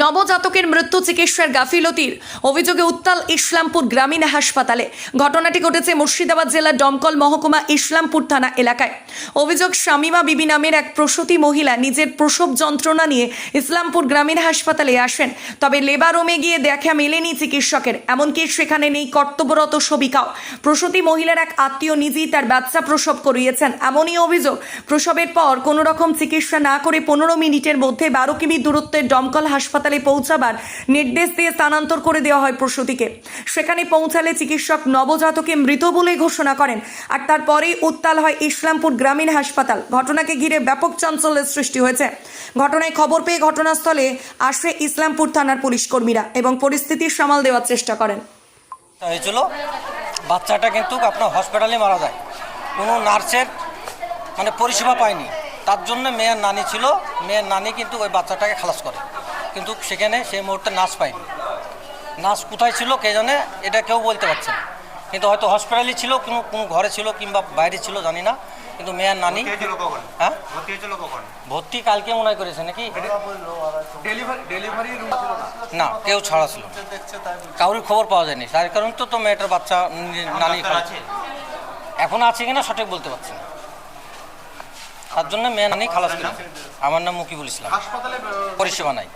নবজাতকের মৃত্যু চিকিৎসার গাফিলতির অভিযোগে উত্তাল ইসলামপুর গ্রামীণ হাসপাতালে। ঘটনাটি ঘটেছে মুর্শিদাবাদ জেলার দমকল মহকুমা ইসলামপুর থানা এলাকায়। অভিযোগ, শামিমা বিবি নামের এক প্রসূতি মহিলা নিজের প্রসব যন্ত্রণা নিয়ে ইসলামপুর গ্রামীণ হাসপাতালে আসেন। তবে লেবার রুমে গিয়ে দেখা মেলেনি চিকিৎসকের, এমনকি সেখানে নেই কর্তব্যরত সবিকাও। প্রসূতি মহিলার এক আত্মীয় নিজেই তার বাচ্চা প্রসব করিয়েছেন। এমনই অভিযোগ, প্রসবের পর কোনো রকম চিকিৎসা না করে পনেরো মিনিটের মধ্যে বারো কিমি দূরত্বের দমকল হাসপাতালে পৌঁছাবার নির্দেশ দিয়ে স্থানান্তর করে দেওয়া হয় প্রসূতিকে। সেখানে পৌঁছালে চিকিৎসক নবজাতকে মৃত বলে ঘোষণা করেন আর তারপরেই উত্তাল হয় ইসলামপুর গ্রামীণ হাসপাতাল। ঘটনাকে ঘিরে ব্যাপক চাঞ্চল্যের সৃষ্টি হয়েছে। ঘটনায় খবর পেয়ে ঘটনাস্থলে আসে ইসলামপুর থানার পুলিশ কর্মীরা এবং পরিস্থিতি সামাল দেওয়ার চেষ্টা করেন। হয়েছিল, বাচ্চাটা কিন্তু আপনার হসপিটালে মারা যায়। কোনো নার্সের মানে পরিষেবা পায়নি। তার জন্য মেয়ের নানি ছিল। মেয়ের নানি কিন্তু ওই বাচ্চাটাকে খালাস করে। কিন্তু সেখানে সেই মুহূর্তে নার্স পায়নি নার্স কোথায় ছিল কে জানে এটা কেউ বলতে পারছে না। কিন্তু হয়তো হসপিটালে ছিল কোনো কোনো ঘরে ছিল কিংবা বাইরে ছিল জানি না। কিন্তু মেয়ের নানি হ্যাঁ? ভর্তি কালকে মনে হয় করেছে নাকি? না? কেউ ছাড়া ছিল। না। কারোর খবর পাওয়া যায়নি। তার কারণ তো তো মেয়েটার বাচ্চা নানি এখন আছে কিনা সঠিক বলতে পারছি না। তার জন্য মেয়ে নানি খালাস আমার নাম মুকিবুল ইসলাম। পরিষেবা নাই।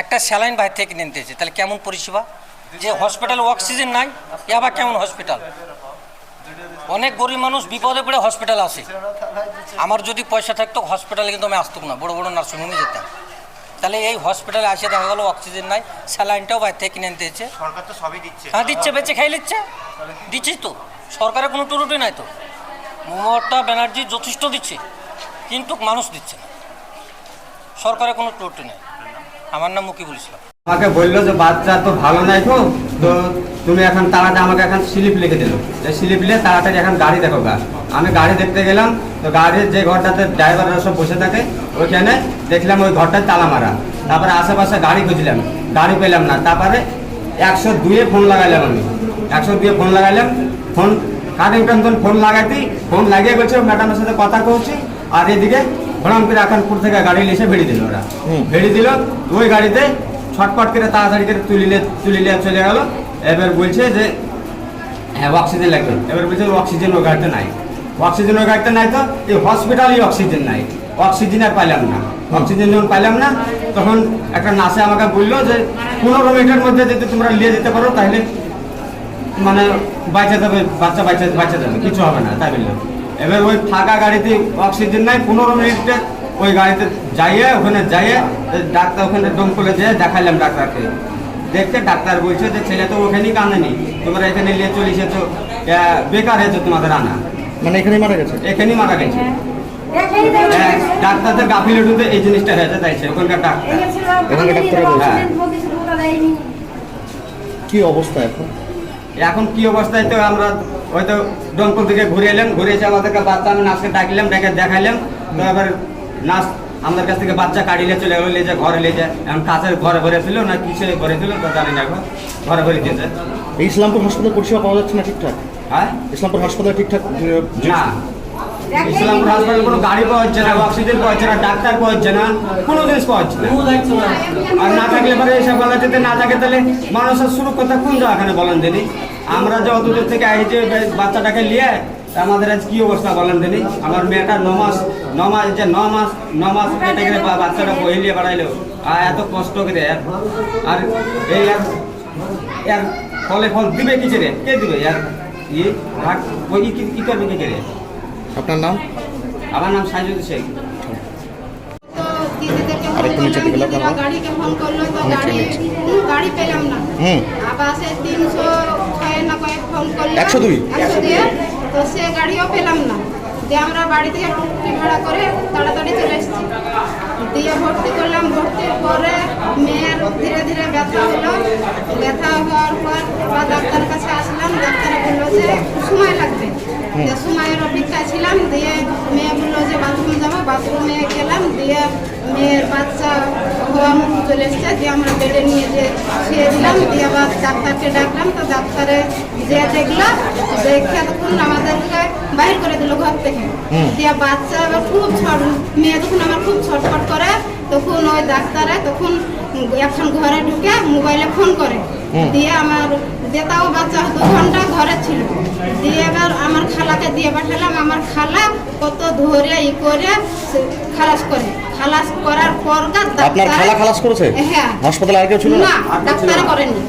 একটা স্যালাইন বাইরে থেকে নিতে হয়েছে। তাহলে কেমন পরিষেবা? যে হসপিটালে অক্সিজেন নাই এ আবার কেমন হসপিটাল অনেক গরিব মানুষ বিপদে পড়ে হসপিটাল আসে আমার যদি পয়সা থাকতো হসপিটালে কিন্তু আমি আসতাম না বড় বড় নার্সিংহোমে যেতাম। তাহলে এই হসপিটালে আসে দেখা গেলো অক্সিজেন নাই স্যালাইনটাও বাইরে থেকে কিনে নিতে হয়েছে। সরকার তো সবই দিচ্ছে। হ্যাঁ দিচ্ছে বেঁচে খাই নিচ্ছে দিচ্ছিস তো। সরকারের কোনো টুরুটি নাই তো। মমতা ব্যানার্জি যথেষ্ট দিচ্ছে কিন্তু মানুষ দিচ্ছে না। সরকারের কোনো টুরুটি নেই। আমার নাম মুকিবুল ইসলাম। আমাকে বলল যে, বাচ্চা তো ভালো নাই তো তো তুমি এখন তাড়াতাড়ি আমাকে এখন স্লিপ লিখে দিল। স্লিপ লিখে তাড়াতাড়ি এখন গাড়ি দেখো গা। আমি গাড়ি দেখতে গেলাম, তো গাড়ির যে ঘরটাতে ড্রাইভাররা সব বসে থাকে, ওইখানে দেখলাম ওই ঘরটায় তালা মারা। তারপরে আশেপাশে গাড়ি খুঁজলাম, গাড়ি পেলাম না। তারপরে একশো দুয়ে ফোন লাগাইলাম আমি। একশো দুয়ে ফোন লাগাইলাম, ফোন কাটিংটন তখন ফোন লাগাইতি ফোন লাগিয়ে গেছে ম্যাডামের সাথে কথা কইছি, আর এদিকে ভরাম করে আকানপুর থেকে গাড়ি এসে বেরিয়ে দিল ওরা। বেরিয়ে দিল ওই গাড়িতে ছটপট করে তাড়াতাড়ি করে তুলিলে তুলিলে চলে গেল। এবার বলছে যে হ্যাঁ অক্সিজেন লাগবে। এবার বলছে অক্সিজেন ওই গাড়িতে নাই। অক্সিজেন ওই গাড়িতে নাই তো এই হসপিটালই অক্সিজেন নাই। অক্সিজেন আর পাইলাম না। অক্সিজেন যখন পাইলাম না তখন একটা নার্সে আমাকে বলল যে পনেরো মিনিটের মধ্যে যদি তোমরা নিয়ে যেতে পারো তাহলে মানে বাঁচা যাবে বাচ্চা বাঁচা বাঁচা যাবে কিছু হবে না তাই বলল। এবার ওই ফাঁকা গাড়িতে অক্সিজেন নাই পনেরো মিনিটে ওই গাড়িতে যাইয়ে ওখানে যাইয়ে ডাক্তার ওখানে দমকলে যেয়ে দেখাইলাম ডাক্তারকে। দেখতে ডাক্তার বলছে যে ছেলে তো ওখানেই কাঁদেনি তোমরা এখানে নিয়ে চলে এসেছ আহ, বেকার হয়েছে তোমাদের আনা। মানে এখানে মারা গেছে? এখানেই মারা গেছে। হ্যাঁ, ডাক্তারদের গাফিলটিতে এই জিনিসটা হয়েছে তাইছে ওখানকার ডাক্তার। হ্যাঁ। কি অবস্থা এখন? এখন কি অবস্থায় তো আমরা হয়তো দমকল থেকে ঘুরে এলাম ঘুরে এসে আমাদেরকে বাচ্চা আমি নাচকে ডাকলাম ডেকে দেখাইলাম। তো এবার নাচ আমাদের কাছ থেকে বাচ্চা কাটিলে চলে গেলো লেজে ঘরে লেজে। এখন কাছের ঘরে ঘরে ছিল না কিসে ঘরে ছিল তো জানি না এখন ঘরে ভরে দিয়েছে। ইসলামপুর হাসপাতাল পরিষেবা পাওয়া যাচ্ছে না ঠিকঠাক? হ্যাঁ? ইসলামপুর হাসপাতাল ঠিকঠাক? না। ইসলামপুর হাসপাতালে কোনো গাড়ি পাওয়া যাচ্ছে না অক্সিজেন পাওয়া যাচ্ছে না ডাক্তার পাওয়া যাচ্ছে না কোনো জিনিস পাওয়া যাচ্ছে না। আর না থাকলে পরে এসব বলা যেতে না থাকে তাহলে মানুষের শুরু কথা কোন জায়গাখানে বলেন দিনি আমরা যে অত দূর থেকে আই যে বাচ্চাটাকে নিয়ে আমাদের আজ কি অবস্থা বলেন দিনি আমার মেয়েটা ন মাস ন মাস যে ন মাস ন মাস কেটে গেলে বা- বাচ্চাটা বহিলিয়ে বাড়াইলো। আর এত কষ্ট করে আর এই আর ফলে ফল দিবে কি রে কে দিবে? আর ই ভাগ ওই কি কি করবে কি করে? আপনার নাম? আমার নাম সাইজুদ্দিন শেখ। আরেকটু নিচে দিকে লাগাও, লাগাও। গাড়িকে ফোন করল তো গাড়ি গাড়ি পেলাম না হুম। আবার সে তিনশো ছয় না কয়েক ফোন করল 102? একশো দিয়ে তো সে গাড়িও পেলাম না দিয়ে আমরা বাড়ি থেকে টুকটি ভাড়া করে তাড়াতাড়ি চলে এসেছি দিয়ে ভর্তি করলাম ভর্তির পরে মেয়ের ধীরে ধীরে ব্যথা হলো ব্যথা হওয়ার পর বা কাছে আসলাম ডাক্তার বলল যে সময় লাগবে যে সময়ের অপেক্ষায় ছিলাম দিয়ে মেয়ে বলল যে বাথরুমে গেলাম দিয়ে মেয়ের বাচ্চা হওয়া মুখ চলে এসছে দিয়ে আমরা বেডে নিয়ে যে শুয়ে দিলাম দিয়ে আবার ডাক্তারকে ডাকলাম তো ডাক্তারে যে দেখলাম দেখে তখন আমাদেরকে বাইর করে দিল ঘর থেকে। দিয়ে বাচ্চা আবার খুব ছট মেয়ে তখন আমার খুব ছটফট করে তখন ওই ডাক্তারে তখন এখন ঘরে ঢুকে মোবাইলে ফোন করে। দিয়ে আমার দেতাও বাচ্চা দু ঘণ্টা ঘরে ছিল। দিয়ে এবার আমার খালাকে দিয়ে পাঠালাম। আমার খালা কত ধরে ই করে খালাস করে। খালাস করার পর আপনার খালা খালাস করেছে? হ্যাঁ। হাসপাতালে আর কেউ ছিল না? ডাক্তার করেনি।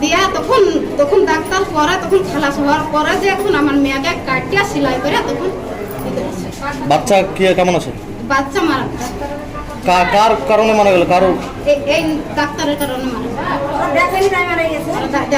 দিয়া তখন তখন ডাক্তার করে তখন খালাস হওয়ার পরে যে এখন আমার মেয়েকে কাটিয়া সেলাই করে তখন বাচ্চা কি কেমন আছে? বাচ্চা মারা কার কারণে মারা গেল? কারও এই- ডাক্তারের কারণে মারা গেছে। ওরা দেখ-